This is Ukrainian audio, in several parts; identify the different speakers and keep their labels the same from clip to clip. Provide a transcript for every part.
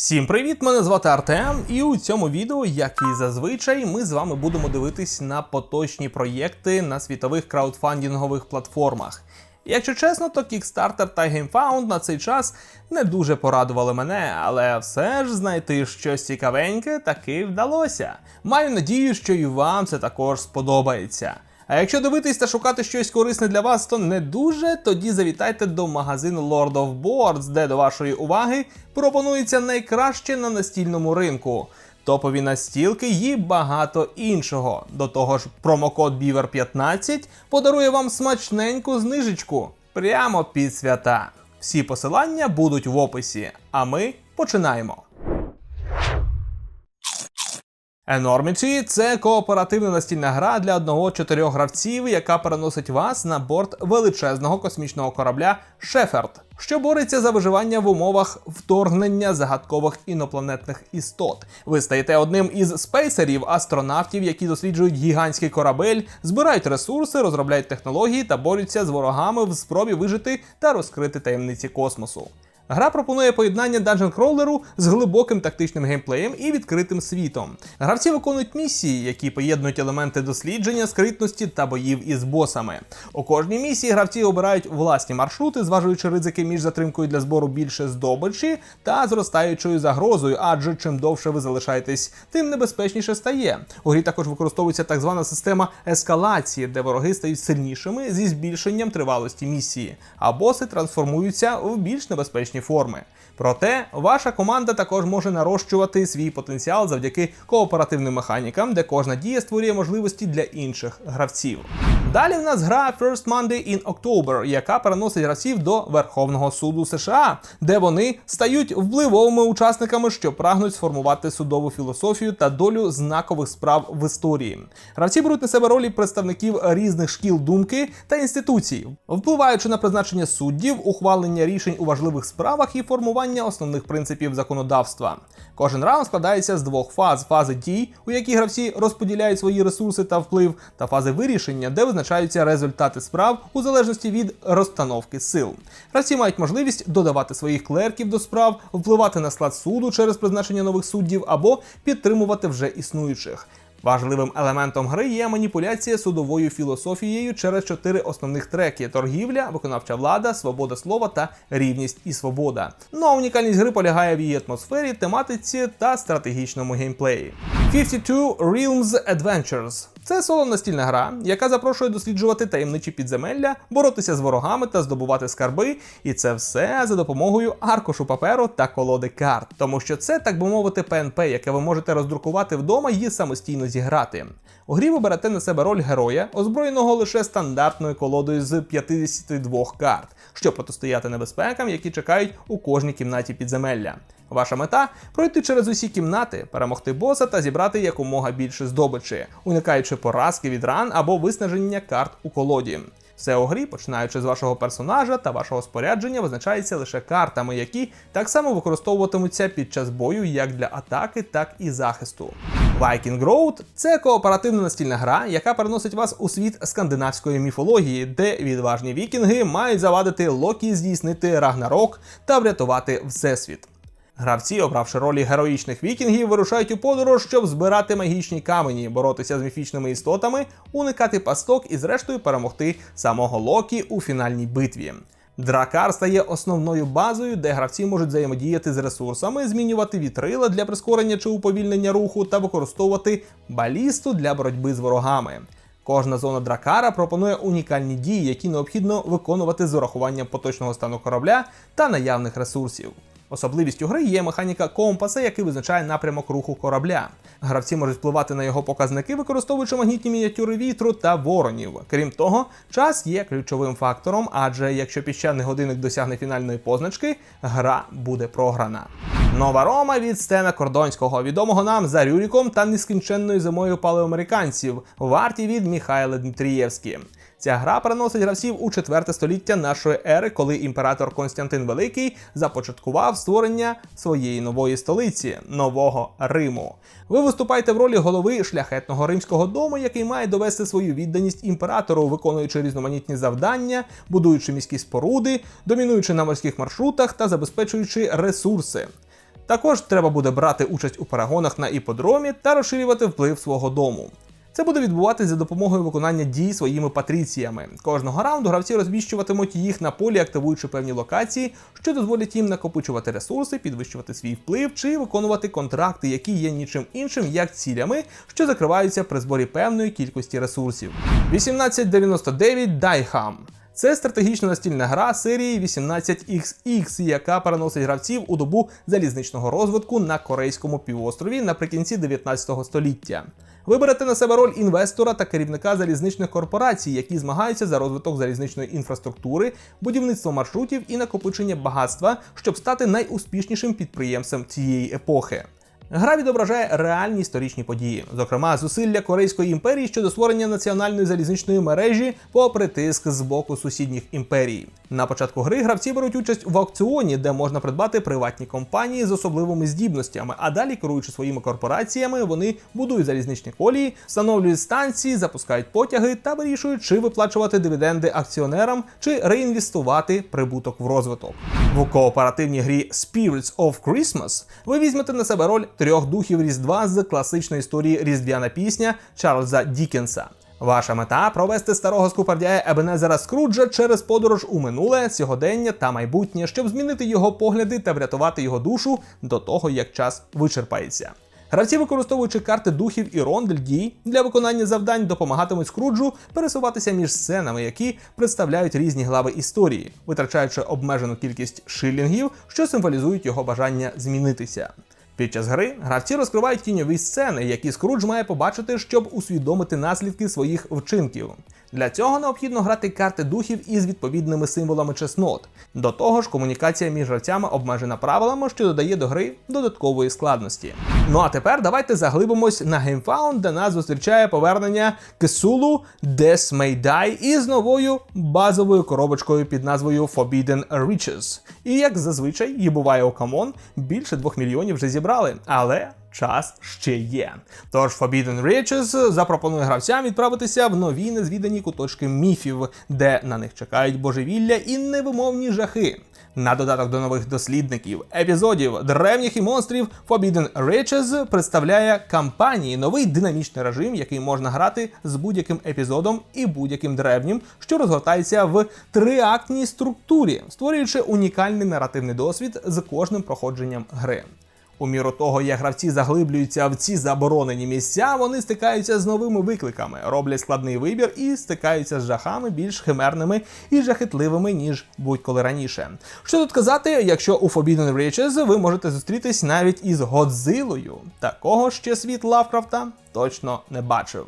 Speaker 1: Всім привіт! Мене звати Артем, і у цьому відео, як і зазвичай, ми з вами будемо дивитись на поточні проєкти на світових краудфандингових платформах. Якщо чесно, то Kickstarter та GameFound на цей час не дуже порадували мене, але все ж знайти щось цікавеньке таки вдалося. Маю надію, що і вам це також сподобається. А якщо дивитись та шукати щось корисне для вас, то не дуже, тоді завітайте до магазину Lord of Boards, де до вашої уваги пропонується найкраще на настільному ринку. Топові настілки і багато іншого. До того ж, промокод BEAVER15 подарує вам смачненьку знижечку прямо під свята. Всі посилання будуть в описі, а ми починаємо. Enormity – це кооперативна настільна гра для одного-чотирьох гравців, яка переносить вас на борт величезного космічного корабля Шеферд, що бореться за виживання в умовах вторгнення загадкових інопланетних істот. Ви стаєте одним із спейсерів, астронавтів, які досліджують гігантський корабель, збирають ресурси, розробляють технології та борються з ворогами в спробі вижити та розкрити таємниці космосу. Гра пропонує поєднання Dungeon Crawler з глибоким тактичним геймплеєм і відкритим світом. Гравці виконують місії, які поєднують елементи дослідження, скритності та боїв із босами. У кожній місії гравці обирають власні маршрути, зважуючи ризики між затримкою для збору більше здобичі та зростаючою загрозою, адже чим довше ви залишаєтесь, тим небезпечніше стає. У грі також використовується так звана система ескалації, де вороги стають сильнішими зі збільшенням тривалості місії, а боси трансформуються в більш небезпечні форми. Проте ваша команда також може нарощувати свій потенціал завдяки кооперативним механікам, де кожна дія створює можливості для інших гравців. Далі в нас гра First Monday in October, яка переносить гравців до Верховного суду США, де вони стають впливовими учасниками, що прагнуть сформувати судову філософію та долю знакових справ в історії. Гравці беруть на себе ролі представників різних шкіл думки та інституцій, впливаючи на призначення суддів, ухвалення рішень у важливих справах і формування основних принципів законодавства. Кожен раунд складається з двох фаз: фази дій, у якій гравці розподіляють свої ресурси та вплив, та фази вирішення, де визначаються результати справ у залежності від розстановки сил. Гравці мають можливість додавати своїх клерків до справ, впливати на склад суду через призначення нових суддів або підтримувати вже існуючих. Важливим елементом гри є маніпуляція судовою філософією через чотири основних треки: торгівля, виконавча влада, свобода слова та рівність і свобода. Ну а унікальність гри полягає в її атмосфері, тематиці та стратегічному геймплеї. 52 Realms Adventures це соло настільна гра, яка запрошує досліджувати таємничі підземелля, боротися з ворогами та здобувати скарби. І це все за допомогою аркушу паперу та колоди карт. Тому що це, так би мовити, ПНП, яке ви можете роздрукувати вдома і самостійно зіграти. У грі ви берете на себе роль героя, озброєного лише стандартною колодою з 52 карт, щоб протистояти небезпекам, які чекають у кожній кімнаті підземелля. Ваша мета пройти через усі кімнати, перемогти боса та зібрати якомога більше здобичі, уникаючи поразки від ран або виснаження карт у колоді. Все у грі, починаючи з вашого персонажа та вашого спорядження, визначається лише картами, які так само використовуватимуться під час бою як для атаки, так і захисту. Viking Road – це кооперативна настільна гра, яка переносить вас у світ скандинавської міфології, де відважні вікінги мають завадити Локі здійснити Рагнарок та врятувати всесвіт. Гравці, обравши ролі героїчних вікінгів, вирушають у подорож, щоб збирати магічні камені, боротися з міфічними істотами, уникати пасток і, зрештою, перемогти самого Локі у фінальній битві. Дракар стає основною базою, де гравці можуть взаємодіяти з ресурсами, змінювати вітрила для прискорення чи уповільнення руху та використовувати балісту для боротьби з ворогами. Кожна зона дракара пропонує унікальні дії, які необхідно виконувати з урахуванням поточного стану корабля та наявних ресурсів. Особливістю гри є механіка компаса, який визначає напрямок руху корабля. Гравці можуть впливати на його показники, використовуючи магнітні мініатюри вітру та воронів. Крім того, час є ключовим фактором, адже якщо піщаний годинник досягне фінальної позначки, гра буде програна. Нова Рома від Стена Кордонського, відомого нам за Рюріком та нескінченною зимою палеоамериканців, варті від Міхайла Дмитрієвські. Ця гра переносить гравців у 4 століття нашої ери, коли імператор Константин Великий започаткував створення своєї нової столиці нового Риму. Ви виступаєте в ролі голови шляхетного римського дому, який має довести свою відданість імператору, виконуючи різноманітні завдання, будуючи міські споруди, домінуючи на морських маршрутах та забезпечуючи ресурси. Також треба буде брати участь у перегонах на іподромі та розширювати вплив свого дому. Це буде відбуватись за допомогою виконання дій своїми патріціями. Кожного раунду гравці розміщуватимуть їх на полі, активуючи певні локації, що дозволять їм накопичувати ресурси, підвищувати свій вплив чи виконувати контракти, які є нічим іншим, як цілями, що закриваються при зборі певної кількості ресурсів. 1899 Дайхам. Це стратегічна настільна гра серії 18XX, яка переносить гравців у добу залізничного розвитку на корейському півострові наприкінці 19 століття. Ви берете на себе роль інвестора та керівника залізничних корпорацій, які змагаються за розвиток залізничної інфраструктури, будівництво маршрутів і накопичення багатства, щоб стати найуспішнішим підприємцем цієї епохи. Гра відображає реальні історичні події, зокрема зусилля Корейської імперії щодо створення національної залізничної мережі, попри тиск з боку сусідніх імперій. На початку гри гравці беруть участь в аукціоні, де можна придбати приватні компанії з особливими здібностями. А далі, керуючи своїми корпораціями, вони будують залізничні колії, встановлюють станції, запускають потяги та вирішують, чи виплачувати дивіденди акціонерам, чи реінвестувати прибуток в розвиток. В кооперативній грі Spirits of Christmas ви візьмете на себе роль трьох духів Різдва з класичної історії Різдвяна пісня Чарльза Дікенса. Ваша мета провести старого скупардяя Ебенезера Скруджа через подорож у минуле, сьогодення та майбутнє, щоб змінити його погляди та врятувати його душу до того, як час вичерпається. Гравці, використовуючи карти духів і рондель дій для виконання завдань, допомагатимуть Скруджу пересуватися між сценами, які представляють різні глави історії, витрачаючи обмежену кількість шилінгів, що символізують його бажання змінитися. Під час гри гравці розкривають тіньові сцени, які Скрудж має побачити, щоб усвідомити наслідки своїх вчинків. Для цього необхідно грати карти духів із відповідними символами чеснот. До того ж, комунікація між гравцями обмежена правилами, що додає до гри додаткової складності. Ну а тепер давайте заглибимось на GameFound, де нас зустрічає повернення Cthulhu Death May Die із новою базовою коробочкою під назвою Forbidden Riches. І як зазвичай і буває у Камон, більше двох мільйонів вже зібрали, але час ще є. Тож Forbidden Riches запропонує гравцям відправитися в нові незвідані куточки міфів, де на них чекають божевілля і невимовні жахи. На додаток до нових дослідників, епізодів, древніх і монстрів Forbidden Riches представляє кампанії новий динамічний режим, який можна грати з будь-яким епізодом і будь-яким древнім, що розгортається в триактній структурі, створюючи унікальний наративний досвід з кожним проходженням гри. У міру того, як гравці заглиблюються в ці заборонені місця, вони стикаються з новими викликами, роблять складний вибір і стикаються з жахами більш химерними і жахітливими, ніж будь-коли раніше. Що тут казати, якщо у Forbidden Riches ви можете зустрітись навіть із Годзилою, такого ще світ Лавкрафта точно не бачив.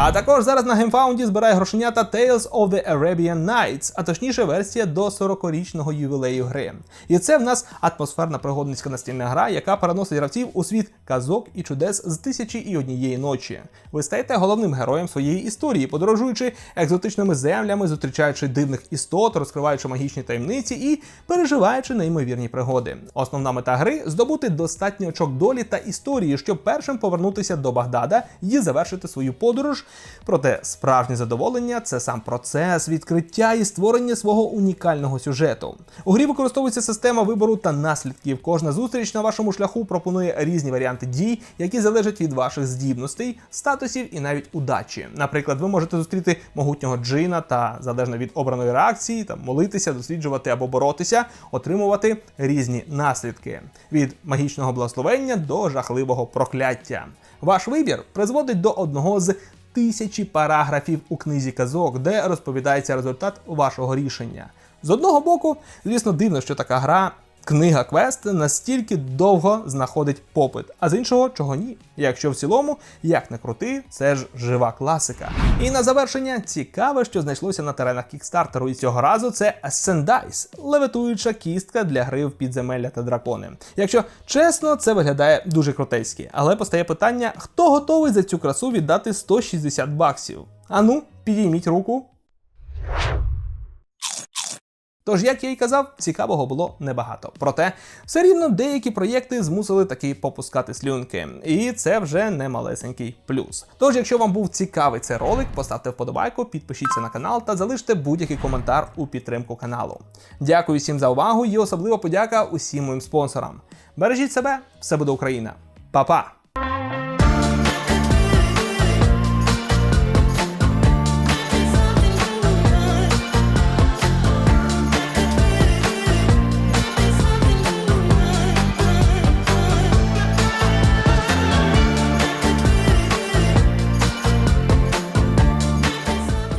Speaker 1: А також зараз на геймфаунді збирає грошенята Tales of the Arabian Nights, а точніше версія до 40-річного ювілею гри. І це в нас атмосферна пригодницька настільна гра, яка переносить гравців у світ казок і чудес з тисячі і однієї ночі. Ви стаєте головним героєм своєї історії, подорожуючи екзотичними землями, зустрічаючи дивних істот, розкриваючи магічні таємниці і переживаючи неймовірні пригоди. Основна мета гри здобути достатньо очок долі та історії, щоб першим повернутися до Багдада і завершити свою подорож. Проте справжнє задоволення це сам процес відкриття і створення свого унікального сюжету. У грі використовується система вибору та наслідків. Кожна зустріч на вашому шляху пропонує різні варіанти дій, які залежать від ваших здібностей, статусів і навіть удачі. Наприклад, ви можете зустріти могутнього джина та залежно від обраної реакції, там молитися, досліджувати або боротися, отримувати різні наслідки від магічного благословення до жахливого прокляття. Ваш вибір призводить до одного з тисячі параграфів у книзі казок, де розповідається результат вашого рішення. З одного боку, звісно, дивно, що така гра. Книга квест настільки довго знаходить попит, а з іншого чого ні. Якщо в цілому, як не крути, це ж жива класика. І на завершення цікаве, що знайшлося на теренах кікстартеру, і цього разу це Ascendice – левитуюча кістка для гри в підземелля та дракони. Якщо чесно, це виглядає дуже крутейськи, але постає питання: хто готовий за цю красу віддати 160 баксів? Ану, підійміть руку. Тож, як я й казав, цікавого було небагато. Проте все рівно деякі проєкти змусили таки попускати слюнки, і це вже не малесенький плюс. Тож, якщо вам був цікавий цей ролик, поставте вподобайку, підпишіться на канал та залиште будь-який коментар у підтримку каналу. Дякую всім за увагу і особливо подяка усім моїм спонсорам. Бережіть себе, все буде Україна. Па-па!